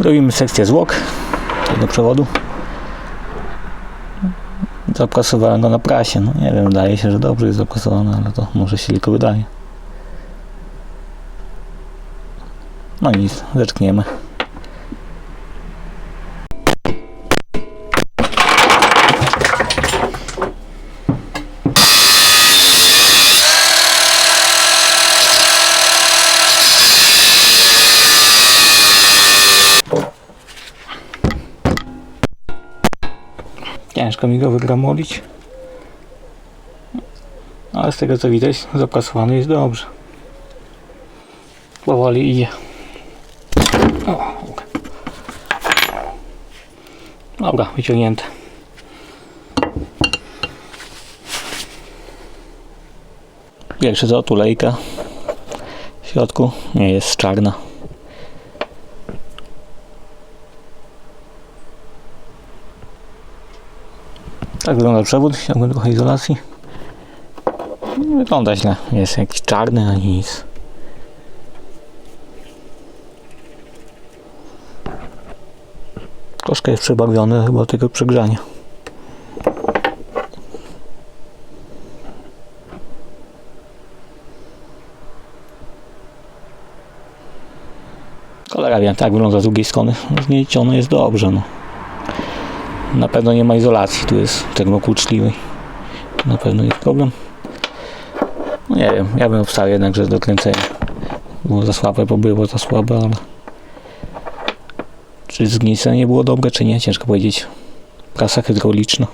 Robimy sekcję zwłok tego przewodu. Zaprasowałem go na prasie. No nie wiem, wydaje się, że dobrze jest zaprasowany, ale to może się tylko wydaje. No nic, zaczniemy. Ciężko mi go wygramolić. Ale z tego co widać, zaprasowany jest dobrze. Powoli idzie. O. Dobra, wyciągnięte. Pierwszy co, tulejka. W środku nie jest czarna. Tak wygląda przewód, chciałbym trochę izolacji. Nie Wygląda źle, nie jest jakiś czarny ani nic. Troszkę jest przebarwiony chyba tego przegrzania. Cholera wiem, tak wygląda z drugiej strony. Znieciony jest dobrze, no. Na pewno nie ma izolacji, tu jest termokłuczliwy. Na pewno jest problem. No nie wiem, ja bym obstawiał jednak, że do kręcenia było za słabe, bo było za słabe, ale czy zgniecenie było dobre, czy nie, ciężko powiedzieć. Prasa hydrauliczna.